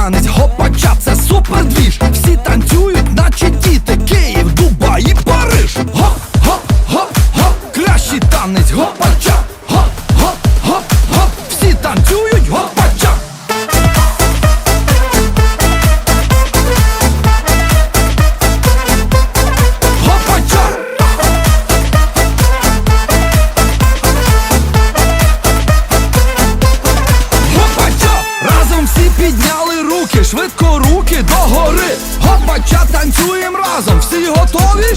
танець, гопача, це супер двіж. Всі танцюють, наче діти, Київ, Дубай і Париж. Гоп, гоп, гоп, гоп, кращий танець, гопача, гоп, гоп, гоп, гоп, всі танцюють, гопача. Підняли руки Швидко руки догори, Гопача танцюємо разом, всі готові.